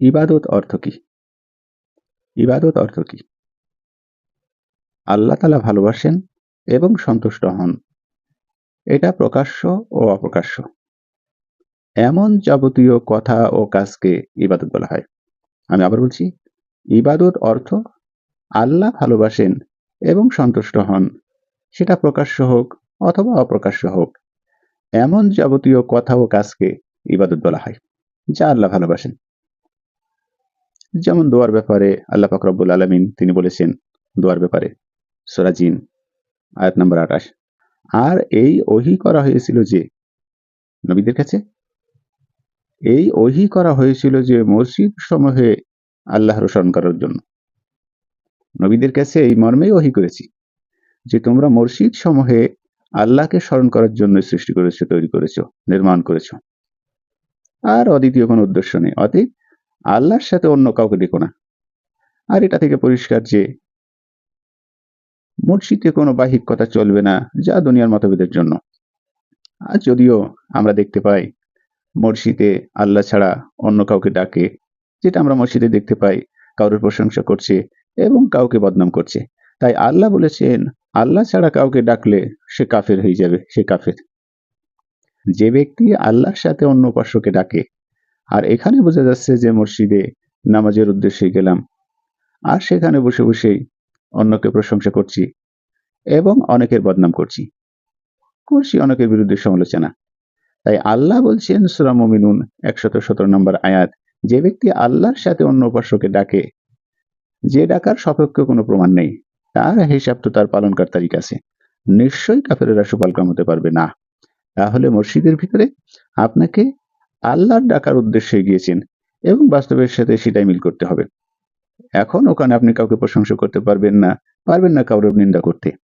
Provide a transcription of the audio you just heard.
ইবাদত অর্থ কি? ইবাদত অর্থ কি? আল্লাহ তালা ভালোবাসেন এবং সন্তুষ্ট হন। এটা প্রকাশ্য ও অপ্রকাশ্য। এমন যাবতীয় কথা ও কাজকে ইবাদত বলা হয়। আমি আবার বলছি, ইবাদত অর্থ আল্লাহ ভালোবাসেন এবং সন্তুষ্ট হন। সেটা প্রকাশ্য হোক অথবা অপ্রকাশ্য হোক, এমন যাবতীয় কথা ও কাজকে ইবাদত বলা হয়, যা আল্লাহ ভালোবাসেন। যেমন দোয়ার ব্যাপারে আল্লাহ ফাকরাবুল আলমিন তিনি বলেছেন, দোয়ার ব্যাপারে। সোরাজিন আয়াত নম্বর আঠাশ। আর এই ওহি করা হয়েছিল যে, নবীদের কাছে? এই ওহি করা হয়েছিল যে, মসজিদ সমূহে আল্লাহর স্মরণ করার জন্য। নবীদের কাছে এই মর্মেই ওহি করেছি যে, তোমরা মসজিদ সমূহে আল্লাহকে স্মরণ করার জন্য সৃষ্টি করেছ, তৈরি করেছ, নির্মাণ করেছ। আর অদ্বিতীয় কোনো উদ্দেশ্য নেই। অতএব আল্লাহর সাথে অন্য কাউকে ডেকো না। আর এটা থেকে পরিষ্কার যে মসজিদে কোনো বাহিক কথা চলবে না, যা দুনিয়ার মতভেদের জন্য। আর যদিও আমরা দেখতে পাই, মসজিদে আল্লাহ ছাড়া অন্য কাউকে ডাকে, যেটা আমরা মসজিদে দেখতে পাই, কারোর প্রশংসা করছে এবং কাউকে বদনাম করছে। তাই আল্লাহ বলেছেন, আল্লাহ ছাড়া কাউকে ডাকলে সে কাফের হয়ে যাবে, সে কাফের। যে ব্যক্তি আল্লাহর সাথে অন্য উপাস্যকে ডাকে আর এখানে বোঝা যাচ্ছে যে মসজিদে নামাজের উদ্দেশ্যে গেলাম। আর সেখানে বসে বসেই অন্যকে প্রশংসা করছি এবং অনেকের বদনাম করছি। করছি অনেকের বিরুদ্ধে সমালোচনা। তাই আল্লাহ বলছেন, সুরা মমিনুন একশত সতেরো নম্বর আয়াত, যে ব্যক্তি আল্লাহর সাথে অন্য উপাস্যকে ডাকে, যে ডাকার সপক্ষে কোনো প্রমাণ নেই, তার হিসাব তো তার পালনকার তারিখ আছে। নিশ্চয়ই কাফেরেরা সুফল কামাতে পারবে না। তাহলে মসজিদের ভিতরে আপনাকে আল্লাহর ডাকার উদ্দেশ্যে গিয়েছেন এবং বাস্তবের সাথে সেটাই মিল করতে হবে। এখন ওখানে আপনি কাউকে প্রশংসা করতে পারবেন না পারবেন না কারোর নিন্দা করতে।